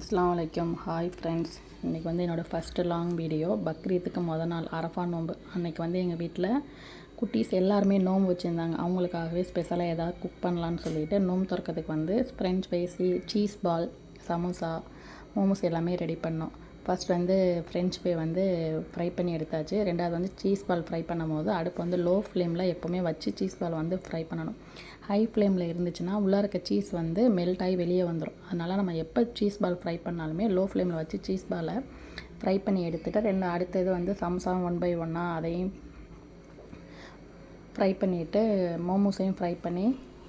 அஸ்லாம் வலைக்கம் hi friends இன்றைக்கி வந்து என்னோடய ஃபஸ்ட்டு லாங் வீடியோ பக்ரீத்துக்கு முத நாள் அரஃபா நோம்பு அன்றைக்கி வந்து எங்கள் வீட்டில் குட்டீஸ் எல்லாருமே நோன்பு வச்சுருந்தாங்க. அவங்களுக்காகவே ஸ்பெஷலாக ஏதாவது குக் பண்ணலான்னு சொல்லிட்டு நோன்பு திறக்கிறதுக்கு வந்து ஃப்ரெஞ்ச் பேசி சீஸ் பால் சமோசா மோமோஸ் எல்லாமே ரெடி பண்ணோம். ஃபர்ஸ்ட் வந்து ஃப்ரெஞ்ச் பே வந்து ஃப்ரை பண்ணி எடுத்தாச்சு. ரெண்டாவது வந்து சீஸ் பால் ஃப்ரை பண்ணும் போது அடுப்பு வந்து லோ ஃப்ளேமில் எப்போவுமே வச்சு சீஸ் பால் வந்து ஃப்ரை பண்ணணும். ஹை ஃப்ளேமில் இருந்துச்சுன்னா உள்ளே இருக்க சீஸ் வந்து மெல்ட் ஆகி வெளியே வந்துடும் அதனால் நம்ம எப்போ சீஸ் பால் ஃப்ரை பண்ணாலுமே லோ ஃப்ளேமில் வச்சு சீஸ் பாலை ஃப்ரை பண்ணி எடுத்துகிட்டு ரெண்டு அடுத்தது வந்து சம்சா ஒன் பை ஒன்னாக அதையும் ஃப்ரை பண்ணிவிட்டு மோமோஸையும் ஃப்ரை பண்ணி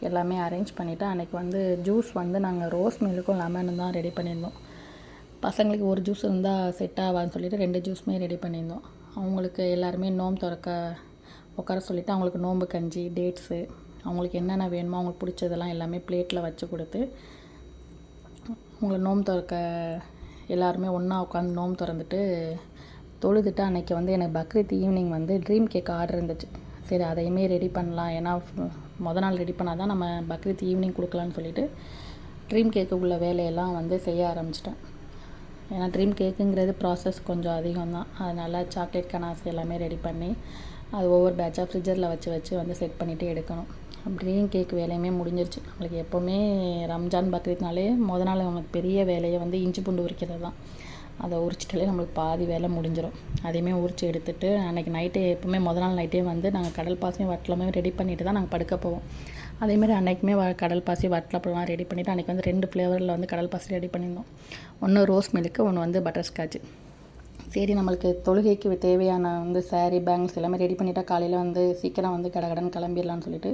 எல்லாமே அரேஞ்ச் பண்ணிவிட்டு அன்றைக்கி வந்து ஜூஸ் வந்து நாங்கள் ரோஸ் மில்க்கும் லெமனும் தான் ரெடி பண்ணியிருந்தோம். பசங்களுக்கு ஒரு ஜூஸ் இருந்தால் செட் ஆகாதுன்னு சொல்லிட்டு ரெண்டு ஜூஸுமே ரெடி பண்ணியிருந்தோம். அவங்களுக்கு எல்லாருமே நோம்பு திறக்க உட்கார சொல்லிவிட்டு அவங்களுக்கு நோம்பு கஞ்சி டேட்ஸு அவங்களுக்கு என்னென்ன வேணுமோ அவங்களுக்கு பிடிச்சதெல்லாம் எல்லாமே பிளேட்டில் வச்சு கொடுத்து அவங்கள நோம்பு திறக்க எல்லாருமே ஒன்றா உட்காந்து நோம்பு திறந்துட்டு தொழுதுட்டு அன்றைக்கி வந்து எனக்கு பக்ரீத் ஈவினிங் வந்து ட்ரீம் கேக் ஆர்டர் இருந்துச்சு. சரி அதையுமே ரெடி பண்ணலாம். ஏன்னா மொதல் நாள் ரெடி பண்ணால் தான் நம்ம பக்ரீத் ஈவினிங் கொடுக்கலான்னு சொல்லிட்டு ட்ரீம் கேக்கு உள்ள வேலையெல்லாம் வந்து செய்ய ஆரம்பிச்சிட்டேன். ஏன்னா ட்ரீம் கேக்குங்கிறது ப்ராசஸ் கொஞ்சம் அதிகம் தான் அதனால் சாக்லேட் கனாஸ் எல்லாமே ரெடி பண்ணி அது ஒவ்வொரு பேட்சாக ஃப்ரிட்ஜரில் வச்சு வச்சு வந்து செட் பண்ணிவிட்டு எடுக்கணும். ட்ரீம் கேக் வேலையுமே முடிஞ்சிருச்சு. நம்மளுக்கு எப்போவுமே ரம்ஜான் பக்ரீத்னாலே மொதல் நாள் நம்மளுக்கு பெரிய வேலையை வந்து இஞ்சி பூண்டு உரிக்கிறது தான் அதை உரிச்சிட்டாலே நம்மளுக்கு பாதி வேலை முடிஞ்சிடும் அதையுமே உரித்து எடுத்துட்டு அன்றைக்கி நைட்டே எப்போவுமே முதல் நாள் நைட்டே வந்து நாங்கள் கடல் பாசையும் வட்டலமே ரெடி பண்ணிட்டு தான் நாங்கள் படுக்க போவோம். அதேமாதிரி அன்றைக்குமே கடல் பாசி வட்டலப்பழம்லாம் ரெடி பண்ணிவிட்டு அன்றைக்கி வந்து ரெண்டு ஃப்ளேவரில் வந்து கடல் பாசி ரெடி பண்ணியிருந்தோம். ஒன்று ரோஸ் மில்க்கு ஒன்று வந்து பட்டர் ஸ்காட்ச் சரி நம்மளுக்கு தொழுகைக்கு தேவையான வந்து சாரீ பேங்கிள்ஸ் எல்லாமே ரெடி பண்ணிவிட்டா காலையில் வந்து சீக்கிரம் வந்து கடகடன்னு கிளம்பிடலான்னு சொல்லிட்டு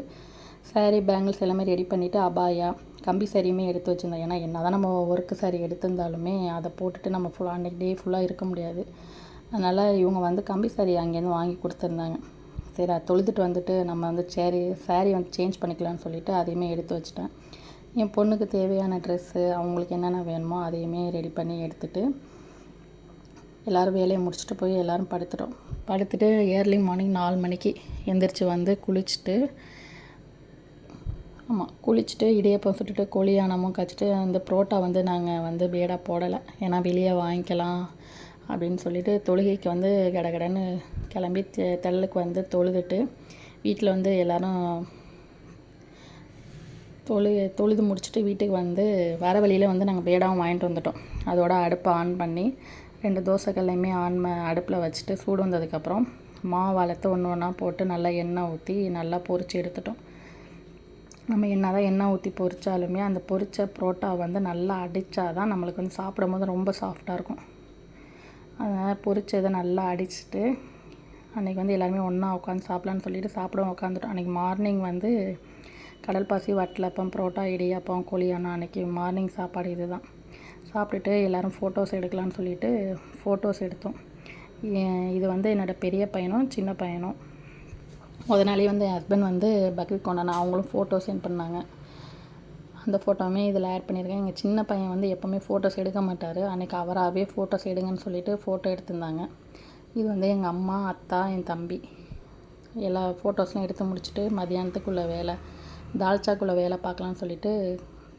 சாரீ பேங்கிள்ஸ் எல்லாமே ரெடி பண்ணிவிட்டு அபாயா கம்பி சாரியுமே எடுத்து வச்சுருந்தோம். ஏன்னா என்ன தான் நம்ம ஒர்க்கு சாரி எடுத்திருந்தாலுமே அதை போட்டுட்டு நம்ம ஃபுல்லாக அன்றைக்கி டே ஃபுல்லாக இருக்க முடியாது. அதனால் இவங்க வந்து கம்பி சாரி அங்கேருந்து வாங்கி கொடுத்துருந்தாங்க. சரி அது தொழுதுட்டு வந்துட்டு நம்ம வந்து சேரீ சாரி வந்து சேஞ்ச் பண்ணிக்கலாம்னு சொல்லிவிட்டு அதையுமே எடுத்து வச்சுட்டேன். என் பொண்ணுக்கு தேவையான ட்ரெஸ்ஸு அவங்களுக்கு என்னென்ன வேணுமோ அதையுமே ரெடி பண்ணி எடுத்துகிட்டு எல்லோரும் வேலையை முடிச்சுட்டு போய் எல்லோரும் படுத்துட்டோம். படுத்துட்டு ஏர்லி மார்னிங் நாலு மணிக்கு எந்திரிச்சு வந்து குளிச்சுட்டு ஆமாம் குளிச்சுட்டு இடியப்பம் சுட்டுட்டு கோழியானமும் கச்சிட்டு அந்த புரோட்டா வந்து நாங்கள் வந்து பேடாக போடலை. ஏன்னா வெளியே வாங்கிக்கலாம் அப்படின்னு சொல்லிட்டு தொழுகைக்கு வந்து கடகடன்னு கிளம்பி தெல்லுக்கு வந்து தொழுதுட்டு வீட்டில் வந்து எல்லோரும் தொழு தொழுது முடிச்சுட்டு வீட்டுக்கு வந்து வர வழியில் வந்து நாங்கள் பேடாவும் வாங்கிட்டு வந்துட்டோம். அதோட அடுப்பை ஆன் பண்ணி ரெண்டு தோசைக்கல்லையுமே ஆன் அடுப்பில் வச்சுட்டு சூடு வந்ததுக்கப்புறம் மாவு வளர்த்து ஒன்று ஒன்றா போட்டு நல்லா எண்ணெய் ஊற்றி நல்லா பொறிச்சு எடுத்துட்டோம். நம்ம என்ன தான் எண்ணெய் ஊற்றி பொரித்தாலுமே அந்த பொரித்த புரோட்டா வந்து நல்லா அடித்தா தான் நம்மளுக்கு வந்து சாப்பிடும் போது ரொம்ப சாஃப்டாக இருக்கும். அதனால் பொறிச்சதை நல்லா அடிச்சுட்டு அன்றைக்கி வந்து எல்லாருமே ஒன்றா உட்காந்து சாப்பிட்லான்னு சொல்லிட்டு சாப்பிட உட்காந்துட்டோம் அன்றைக்கி மார்னிங் வந்து கடல் பாசி வட்டலப்பம் புரோட்டா இடியாப்பம் கோழியானம் அன்றைக்கி மார்னிங் சாப்பாடு இது தான் சாப்பிட்டுட்டு எல்லோரும் ஃபோட்டோஸ் எடுக்கலான்னு சொல்லிட்டு ஃபோட்டோஸ் எடுத்தோம். இது வந்து என்னோடய பெரிய பையனும் சின்ன பையனும். முத நாளே வந்து என் ஹஸ்பண்ட் வந்து பக்ரீத் கொண்டானா அவங்களும் ஃபோட்டோ சென்ட் பண்ணாங்க. அந்த ஃபோட்டோவுமே இதில் ஆட் பண்ணியிருக்கேன். எங்கள் சின்ன பையன் வந்து எப்போவுமே ஃபோட்டோஸ் எடுக்க மாட்டார். அன்றைக்கி அவராகவே ஃபோட்டோஸ் எடுங்கன்னு சொல்லிட்டு ஃபோட்டோ எடுத்திருந்தாங்க. இது வந்து எங்கள் அம்மா அத்தா என் தம்பி. எல்லா ஃபோட்டோஸ்லாம் எடுத்து முடிச்சுட்டு மதியானத்துக்குள்ளே வேலை. தால்ச்சாக்குள்ளே வேலை பார்க்கலான்னு சொல்லிட்டு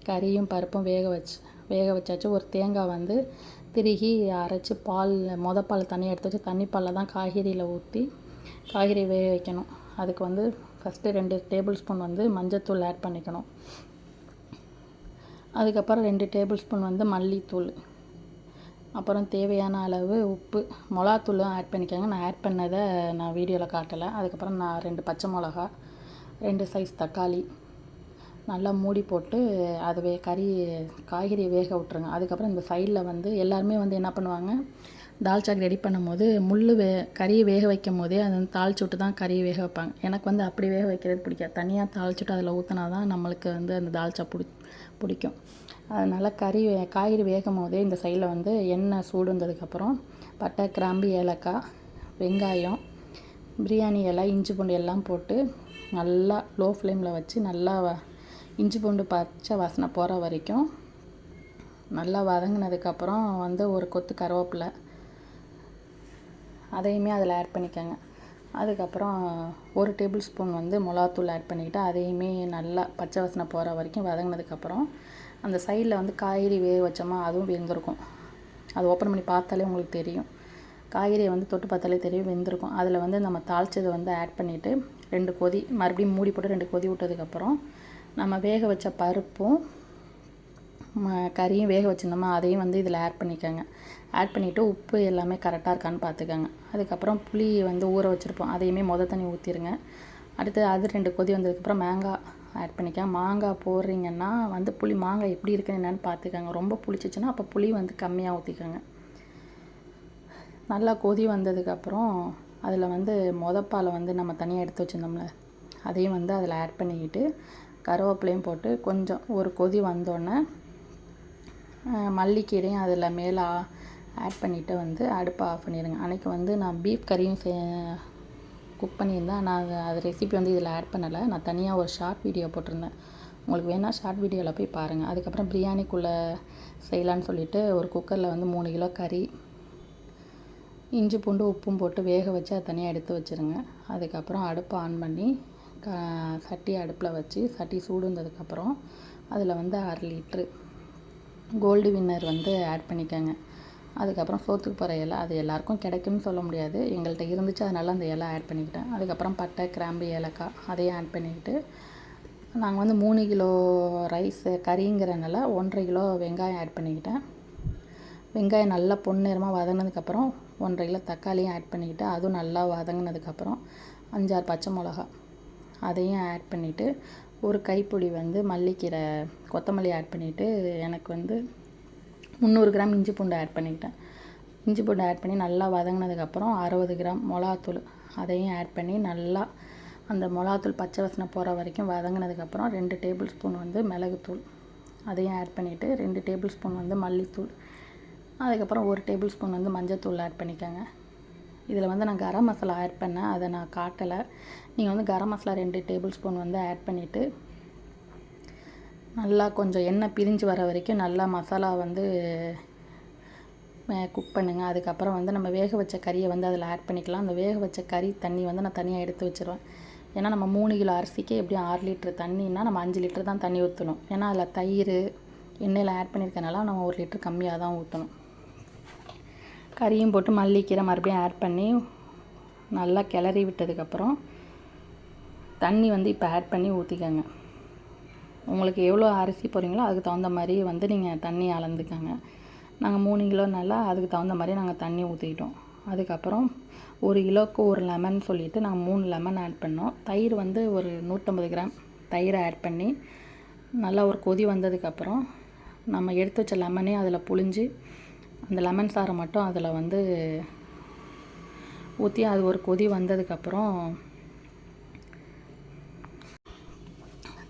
கறியும் பருப்பும் வேக வச்சு வேக வச்சாச்சு. ஒரு தேங்காய் வந்து திருகி அரைச்சி பால் மொத பால் தண்ணி எடுத்து வச்சு தண்ணி பாலில் தான் காய்கறியில் ஊற்றி காய்கறி வேக வைக்கணும். அதுக்கு வந்து ஃபஸ்ட்டு ரெண்டு டேபிள் ஸ்பூன் வந்து மஞ்சத்தூள் ஆட் பண்ணிக்கணும். அதுக்கப்புறம் ரெண்டு டேபிள் ஸ்பூன் வந்து மல்லித்தூள். அப்புறம் தேவையான அளவு உப்பு மிளகாத்தூளும் ஆட் பண்ணிக்கோங்க. நான் ஆட் பண்ணதை நான் வீடியோவில் காட்டலை. அதுக்கப்புறம் நான் ரெண்டு பச்சை மிளகா ரெண்டு சைஸ் தக்காளி. நல்லா மூடி போட்டு அதுவே கறி காய்கறி வேக விட்ருங்க அதுக்கப்புறம் இந்த சைடில் வந்து எல்லாருமே வந்து என்ன பண்ணுவாங்க? தால்ச்சாக்கு ரெடி பண்ணும்போது முள் வே கறியை வேக வைக்கும் போதே அது வந்து தாளிச்சு விட்டு தான் கறியை வேக வைப்பாங்க. எனக்கு வந்து அப்படி வேக வைக்கிறது பிடிக்காது. தனியாக தாளிச்சுட்டு அதில் ஊற்றினா தான் நம்மளுக்கு வந்து அந்த தால்ச்சா பிடி பிடிக்கும். அதனால் கறி காய்கறி வேகும் போதே இந்த சைடில் வந்து எண்ணெய் சூடு வந்ததுக்கப்புறம் பட்டை கிராம்பு ஏலக்காய் வெங்காயம் பிரியாணி இலை இஞ்சி பூண்டு எல்லாம் போட்டு நல்லா லோ ஃப்ளேமில் வச்சு நல்லா இஞ்சி பூண்டு பச்சை வாசனை போகிற வரைக்கும் நல்லா வதங்கினதுக்கப்புறம் வந்து ஒரு கொத்து கருவேப்பிலை அதையுமே அதில் ஆட் பண்ணிக்கோங்க. அதுக்கப்புறம் ஒரு டேபிள் ஸ்பூன் வந்து மிளகாத்தூள் ஆட் பண்ணிக்கிட்டு அதையுமே நல்லா பச்சை வாசனை போகிற வரைக்கும் வதங்கினதுக்கப்புறம் அந்த சைடில் வந்து காய்கறி வேக வச்சோமா அதுவும் வெந்திருக்கும். அது ஓப்பன் பண்ணி பார்த்தாலே உங்களுக்கு தெரியும். காய்கறியை வந்து தொட்டு பார்த்தாலே தெரியும் வெந்திருக்கும். அதில் வந்து நம்ம தாளிச்சதை வந்து ஆட் பண்ணிவிட்டு ரெண்டு கொதி மறுபடியும் மூடி போட்டு ரெண்டு கொதி விட்டதுக்கப்புறம் நம்ம வேக வச்ச பருப்பும் ம- கறியும் வேக வச்சுருந்தோமா அதையும் வந்து இதில் ஆட் பண்ணிக்கோங்க. ஆட் பண்ணிவிட்டு உப்பு எல்லாமே கரெக்டாக இருக்கான்னு பார்த்துக்கோங்க. அதுக்கப்புறம் புளி வந்து ஊற வச்சுருப்போம். அதையுமே மொதல் தண்ணி ஊற்றிடுங்க அடுத்து அது ரெண்டு கொதி வந்ததுக்கப்புறம் மாங்காய் ஆட் பண்ணிக்கோங்க. மாங்காய் போடுறீங்கன்னா வந்து புளி மாங்காய் எப்படி இருக்குன்னு என்னென்னு பார்த்துக்கோங்க. ரொம்ப புளிச்சிச்சுன்னா அப்போ புளி வந்து கம்மியாக ஊற்றிக்கோங்க நல்லா கொதி வந்ததுக்கப்புறம் அதில் வந்து மொதப்பாலை வந்து நம்ம தனியாக எடுத்து வச்சுருந்தோம்ல அதையும் வந்து அதில் ஆட் பண்ணிக்கிட்டு கருவேப்பிலையும் போட்டு கொஞ்சம் ஒரு கொதி வந்தோடனே மல்லிக்கீரையும் அதில் மேலே ஆட் பண்ணிவிட்டு வந்து அடுப்பை ஆஃப் பண்ணிடுங்க. அன்றைக்கி வந்து நான் பீஃப் கறியும் சே குக் பண்ணியிருந்தேன். நான் அது அது ரெசிபி வந்து இதில் ஆட் பண்ணலை. நான் தனியாக ஒரு ஷார்ட் வீடியோ போட்டிருந்தேன். உங்களுக்கு வேணால் ஷார்ட் வீடியோவில் போய் பாருங்கள் அதுக்கப்புறம் பிரியாணிக்குள்ளே செய்யலான்னு சொல்லிட்டு ஒரு குக்கரில் வந்து மூணு கிலோ கறி இஞ்சி பூண்டு உப்பும் போட்டு வேக வச்சு அதை தனியாக எடுத்து வச்சுருங்க. அதுக்கப்புறம் அடுப்பை ஆன் பண்ணி க சட்டி அடுப்பில் வச்சு சட்டி சூடுந்ததுக்கப்புறம் அதில் வந்து அரை லிட்ரு கோல்டு வின்னர் வந்து ஆட் பண்ணிக்கோங்க. அதுக்கப்புறம் சோத்துக்கு போகிற இலை அது எல்லாருக்கும் கிடைக்கும்னு சொல்ல முடியாது. எங்கள்கிட்ட இருந்துச்சு அதனால அந்த இலை ஆட் பண்ணிக்கிட்டேன். அதுக்கப்புறம் பட்டை கிராம்பு ஏலக்காய் அதையும் ஆட் பண்ணிக்கிட்டு நாங்கள் வந்து மூணு கிலோ ரைஸ் கறிங்கிறனால ஒன்றரை கிலோ வெங்காயம் ஆட் பண்ணிக்கிட்டேன். வெங்காயம் நல்லா பொன்னிறமாக வதங்கினதுக்கப்புறம் ஒன்றரை கிலோ தக்காளியும் ஆட் பண்ணிக்கிட்டு அதுவும் நல்லா வதங்கினதுக்கப்புறம் அஞ்சாறு பச்சை மிளகா. அதையும் ஆட் பண்ணிவிட்டு ஒரு கைப்பொடி வந்து மல்லிக்கீரை கொத்தமல்லி ஆட் பண்ணிவிட்டு எனக்கு வந்து முந்நூறு கிராம் இஞ்சி பூண்டு ஆட் பண்ணிக்கிட்டேன். இஞ்சி பூண்டு ஆட் பண்ணி நல்லா வதங்கினதுக்கப்புறம் அறுபது கிராம் மிளகாத்தூள் அதையும் ஆட் பண்ணி நல்லா அந்த மிளகாத்தூள் பச்சை வசனை போகிற வரைக்கும் வதங்கினதுக்கப்புறம் ரெண்டு டேபிள் ஸ்பூன் வந்து மிளகுத்தூள் அதையும் ஆட் பண்ணிவிட்டு ரெண்டு டேபிள் ஸ்பூன் வந்து மல்லித்தூள். அதுக்கப்புறம் ஒரு டேபிள் ஸ்பூன் வந்து மஞ்சத்தூள் ஆட் பண்ணிக்கோங்க. இதில் வந்து நான் கரம் மசாலா ஆட் பண்ணேன். அதை நான் காட்டலை. நீங்கள் வந்து கரம் மசாலா ரெண்டு டேபிள் ஸ்பூன் வந்து ஆட் பண்ணிவிட்டு நல்லா கொஞ்சம் எண்ணெய் பிரிஞ்சு வர வரைக்கும் நல்லா மசாலா வந்து குக் பண்ணுங்கள் அதுக்கப்புறம் வந்து நம்ம வேக வச்ச கறியை வந்து அதில் ஆட் பண்ணிக்கலாம். அந்த வேக வச்ச கறி தண்ணி வந்து நான் தனியாக எடுத்து வச்சுருவேன். ஏன்னா நம்ம மூணு கிலோ அரிசிக்கு எப்படியும் ஆறு லிட்டர் தண்ணின்னா நம்ம அஞ்சு லிட்டர் தான் தண்ணி ஊற்றணும் ஏன்னா அதில் தயிர் எண்ணெயில் ஆட் பண்ணியிருக்கனால நம்ம ஒரு லிட்டர் கம்மியாக தான் ஊற்றணும் கறியும் போட்டு மல்லிக்கீரை மறுபடியும் ஆட் பண்ணி நல்லா கிளறி விட்டதுக்கப்புறம் தண்ணி வந்து இப்போ ஆட் பண்ணி ஊற்றிக்கோங்க உங்களுக்கு எவ்வளோ அரிசி போடுறீங்களோ அதுக்கு தகுந்த மாதிரி வந்து நீங்கள் தண்ணி அளந்துக்கோங்க. நாங்கள் மூணு கிலோனால அதுக்கு தகுந்த மாதிரி நாங்கள் தண்ணி ஊற்றிக்கிட்டோம் அதுக்கப்புறம் ஒரு கிலோவுக்கு ஒரு லெமன் சொல்லிவிட்டு நாங்கள் மூணு லெமன் ஆட் பண்ணோம். தயிர் வந்து ஒரு நூற்றம்பது கிராம் தயிரை ஆட் பண்ணி நல்லா ஒரு கொதி வந்ததுக்கப்புறம் நம்ம எடுத்து வச்ச லெமனே அதில் புழிஞ்சு அந்த லெமன் சாறை மட்டும் அதில் வந்து ஊற்றி அது ஒரு கொதி வந்ததுக்கப்புறம்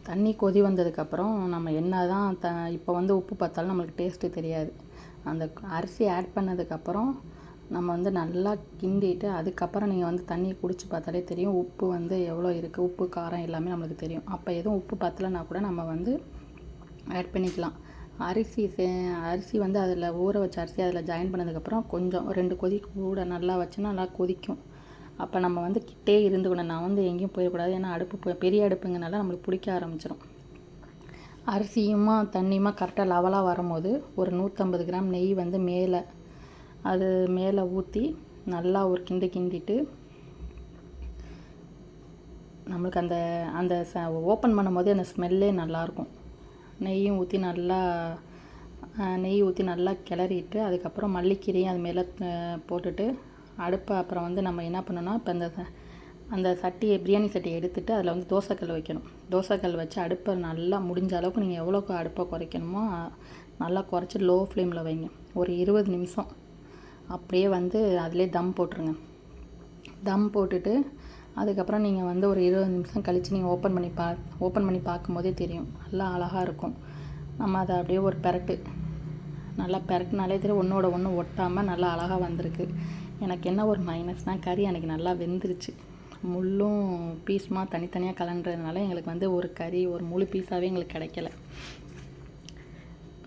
தண்ணி கொதி வந்ததுக்கப்புறம் நம்ம என்ன தான் த இப்போ வந்து உப்பு பார்த்தாலும் நம்மளுக்கு டேஸ்ட்டு தெரியாது. அந்த அரிசி ஆட் பண்ணதுக்கப்புறம் நம்ம வந்து நல்லா கிண்டிட்டு அதுக்கப்புறம் நீங்கள் வந்து தண்ணியை குடிச்சு பார்த்தாலே தெரியும் உப்பு வந்து எவ்வளோ இருக்குது உப்பு காரம் எல்லாமே நம்மளுக்கு தெரியும். அப்போ எதுவும் உப்பு பத்தலைன்னா கூட நம்ம வந்து ஆட் பண்ணிக்கலாம். அரிசி சே அரிசி வந்து அதில் ஊற வச்ச அரிசி அதில் ஜாயின் பண்ணதுக்கப்புறம் கொஞ்சம் ரெண்டு கொதி கூட நல்லா வச்சுன்னா நல்லா கொதிக்கும். அப்போ நம்ம வந்து கிட்டே இருந்துக்கணும். நான் வந்து எங்கேயும் போயிடக்கூடாது ஏன்னா அடுப்பு பெரிய அடுப்புங்கனால நம்மளுக்கு பிடிக்க ஆரம்பிச்சிடும் அரிசியுமா தண்ணியுமா கரெக்டாக லெவலாக வரும்போது ஒரு நூற்றம்பது கிராம் நெய் வந்து மேலே அது மேலே ஊற்றி நல்லா ஒரு கிண்டு கிண்டிட்டு நம்மளுக்கு அந்த அந்த ச ஓப்பன் பண்ணும்போதே அந்த ஸ்மெல்லே நல்லாயிருக்கும் நெய்யும் ஊற்றி நல்லா நெய் ஊற்றி நல்லா கிளறிட்டு அதுக்கப்புறம் மல்லிக்கீரையும் அது மேலே போட்டுட்டு அடுப்பை அப்புறம் வந்து நம்ம என்ன பண்ணணும்னா இப்போ அந்த அந்த சட்டியை பிரியாணி சட்டியை எடுத்துகிட்டு அதில் வந்து தோசைக்கல் வைக்கணும். தோசைக்கல் வச்சு அடுப்பை நல்லா முடிஞ்ச அளவுக்கு நீங்கள் எவ்வளோக்கு அடுப்பை குறைக்கணுமோ நல்லா குறைச்சி லோ ஃப்ளேமில் வைங்க. ஒரு இருபது நிமிஷம். அப்படியே வந்து அதிலே தம் போட்டுருங்க. தம் போட்டுட்டு அதுக்கப்புறம் நீங்கள் வந்து ஒரு இருபது நிமிஷம் கழித்து நீங்கள் ஓப்பன் பண்ணி பா ஓப்பன் பண்ணி பார்க்கும்போதே தெரியும். நல்லா அழகாக இருக்கும். நம்ம அதை அப்படியே ஒரு பெரட்டு. நல்லா பெரட்டினாலே தெரியும் ஒன்றோட ஒன்று ஒட்டாமல் நல்லா அழகாக வந்திருக்கு. எனக்கு என்ன ஒரு மைனஸ்னால் கறி அன்றைக்கி நல்லா வெந்துருச்சு. முள்ளும் பீஸுமாக தனித்தனியாக கலன்றதுனால எங்களுக்கு வந்து ஒரு கறி ஒரு முழு பீஸாகவே எங்களுக்கு கிடைக்கல.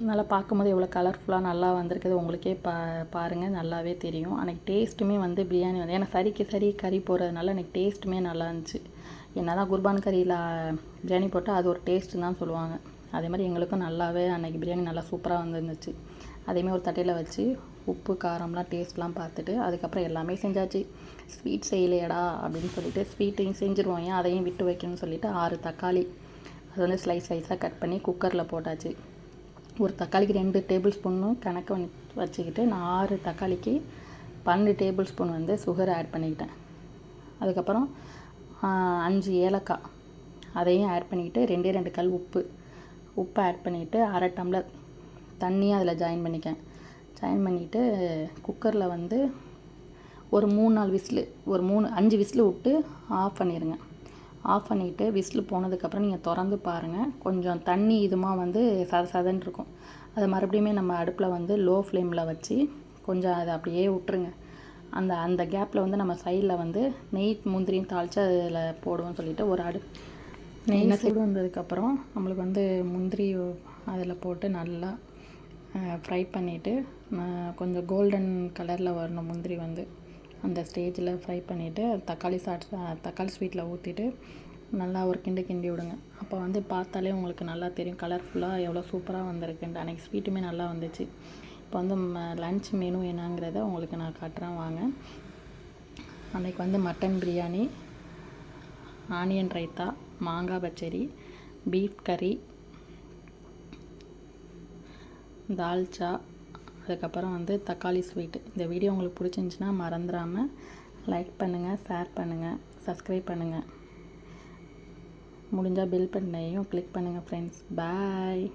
நல்லா பார்க்கும்போது எவ்வளோ கலர்ஃபுல்லாக நல்லா வந்திருக்குது. உங்களுக்கே பா பாருங்கள் நல்லாவே தெரியும். அன்றைக்கி டேஸ்ட்டுமே வந்து பிரியாணி வந்து ஏன்னா சரிக்கு சரி கறி போடுறதுனால அன்றைக்கி டேஸ்ட்டுமே நல்லா இருந்துச்சு. என்ன தான் குர்பான் கறியில் பிரியாணி போட்டால் அது ஒரு டேஸ்ட்டு தான் சொல்லுவாங்க. அதே மாதிரி எங்களுக்கும் நல்லாவே அன்றைக்கி பிரியாணி நல்லா சூப்பராக வந்துருந்துச்சு. அதேமாதிரி ஒரு தட்டையில் வச்சு உப்பு காரம்லாம் டேஸ்ட்லாம் பார்த்துட்டு அதுக்கப்புறம் எல்லாமே செஞ்சாச்சு. ஸ்வீட் செய்யலையடா அப்படின்னு சொல்லிட்டு ஸ்வீட்டையும் செஞ்சுருவோம் ஏன் அதையும் விட்டு வைக்கணும்னு சொல்லிட்டு ஆறு தக்காளி அது வந்து ஸ்லைஸ் ஸ்லைஸாக கட் பண்ணி குக்கரில் போட்டாச்சு. ஒரு தக்காளிக்கு ரெண்டு டேபிள் ஸ்பூனும் கணக்கு வச்சுக்கிட்டு நான் ஆறு தக்காளிக்கு பன்னெண்டு டேபிள் ஸ்பூன் வந்து சுகர் ஆட் பண்ணிக்கிட்டேன். அதுக்கப்புறம் அஞ்சு ஏலக்காய் அதையும் ஆட் பண்ணிக்கிட்டு ரெண்டே ரெண்டு கல் உப்பு உப்பை ஆட் பண்ணிவிட்டு அரை டம்ளர் தண்ணியும் அதில் ஜாயின் பண்ணிக்கேன் ஜாயின் பண்ணிவிட்டு குக்கரில் வந்து ஒரு மூணு நாலு விசிலு ஒரு மூணு அஞ்சு விசிலு விட்டு ஆஃப் பண்ணிடுங்க ஆஃப் பண்ணிவிட்டு விசில் போனதுக்கப்புறம் நீங்கள் திறந்து பாருங்கள் கொஞ்சம் தண்ணி இதுமாக வந்து சத சதன்னு இருக்கும். அதை மறுபடியுமே நம்ம அடுப்பில் வந்து லோ ஃப்ளேமில் வச்சு கொஞ்சம் அதை அப்படியே விட்டுருங்க. அந்த அந்த கேப்பில் வந்து நம்ம சைடில் வந்து நெய் முந்திரியும் தாளித்து அதில் போடுவோம்னு சொல்லிட்டு ஒரு அடு நெய் சூடு வந்ததுக்கப்புறம் நம்மளுக்கு வந்து முந்திரி அதில் போட்டு நல்லா ஃப்ரை பண்ணிவிட்டு கொஞ்சம் கோல்டன் கலரில் வரணும் முந்திரி வந்து. அந்த ஸ்டேஜில் ஃப்ரை பண்ணிவிட்டு தக்காளி சாட் தக்காளி ஸ்வீட்டில் ஊற்றிட்டு நல்லா ஒரு கிண்டு கிண்டி விடுங்க. அப்போ வந்து பார்த்தாலே உங்களுக்கு நல்லா தெரியும். கலர்ஃபுல்லாக எவ்வளோ சூப்பராக வந்திருக்குன்ட்டு. அன்றைக்கி ஸ்வீட்டுமே நல்லா வந்துச்சு. இப்போ வந்து லன்ச் மெனு என்னங்கிறத உங்களுக்கு நான் காட்டுறேன். வாங்க. அன்றைக்கி வந்து மட்டன் பிரியாணி ஆனியன் ரைத்தா மாங்காய் பச்சடி பீஃப் கறி தால்ச்சா அதுக்கப்புறம் வந்து தக்காளி ஸ்வீட்டு. இந்த வீடியோ உங்களுக்கு பிடிச்சிருந்துச்சின்னா மறந்துடாமல் லைக் பண்ணுங்கள் ஷேர் பண்ணுங்கள் சப்ஸ்கிரைப் பண்ணுங்கள் முடிஞ்சால் பெல் பட்டனையும் கிளிக் பண்ணுங்கள் ஃப்ரெண்ட்ஸ் பாய்